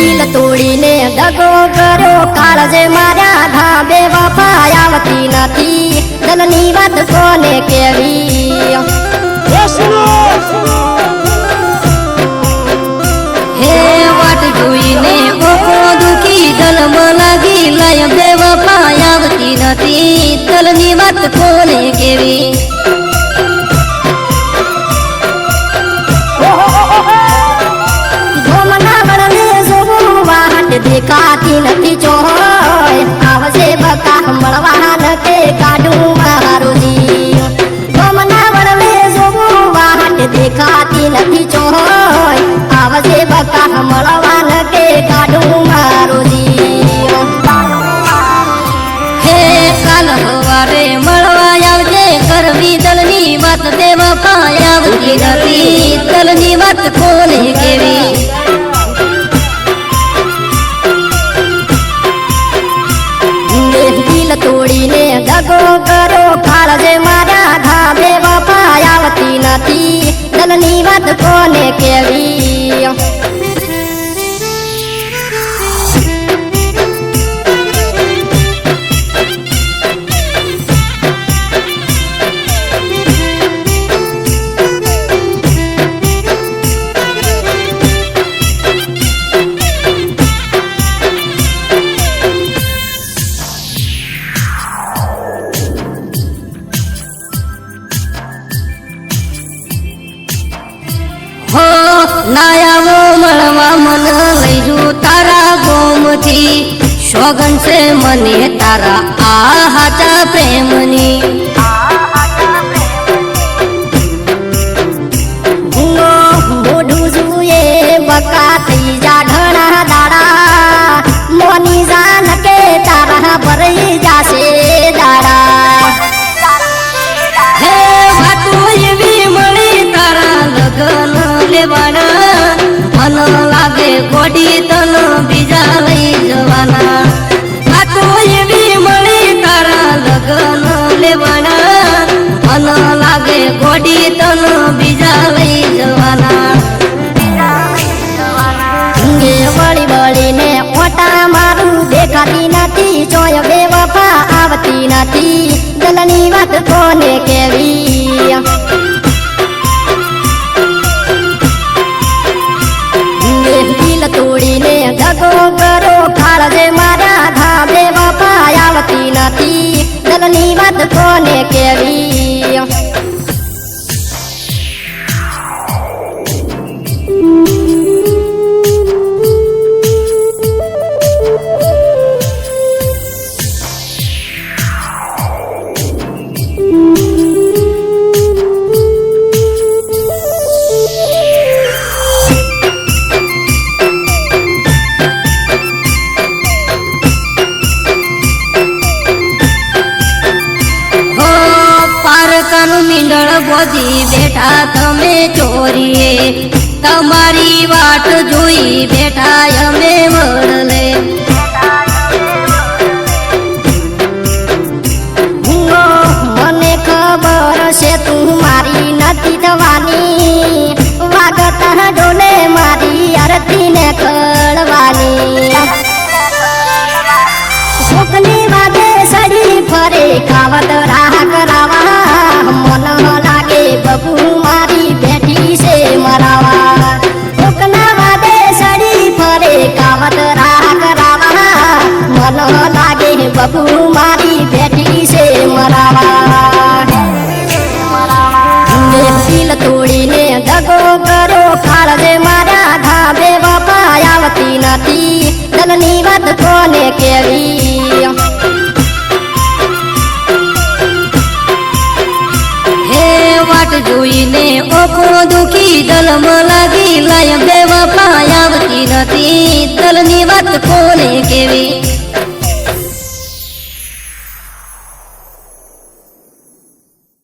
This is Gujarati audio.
દિલ તોડીને દગો કર્યો. કાળજે માર્યા ધાબે વફા આવતી નથી. દલની વાત કોને કેવી હે વાટ જોઈને ઓકો દુખી દલમાં લાગી લય બેવફા આવતી નથી. દલની વાત કોને કેવી આવશે બકા મળવાન કે કાઢું મારું જીવ. હે કાલ હવારે મળવા આવજે કરવી દલની વાત બેવફા આવતી નથી. દલની વાત કોને કેવી? તોડીને દગો કરો કાળજે મારા ધાબે વફા આવતી નથી. દલની વાત કોને કેવી? નાયાવો મળવા મન લઈ જુ તારા ગોમથી સોગન છે મને તારા આ હાચા પ્રેમની ગુનો મોઢું જુએ બકા થઈ જા ઢણા દાડા મોની જાન કે તારા ભરઈ જાશે દાડા મન લાગે ગોડી તન બીજા લઈ જવાના. વાતો એવી મળી તારા લગન લેવાના. મન લાગે ગોડી તન બીજા લઈ જવાના. વળી વળીને ઓટા મારું દેખાતી નથી, ચોય બે વફા આવતી નથી. દલની વાત કોને કેવી બોધી બેઠા તમે ચોરીએ તમારી વાટ જોઈ બેઠા બબુ મારી બેઠી છે મરાવા. દિલ તોડીને દગો કરો કાળજે મારા ધાબે, બાપા આવતી નથી. તનની વાત કોને કેવી? વાટ જોઈને ઓકો દુખી, દલમ લાગી લય બેવફા આવતી નથી. દલની વાત કેવી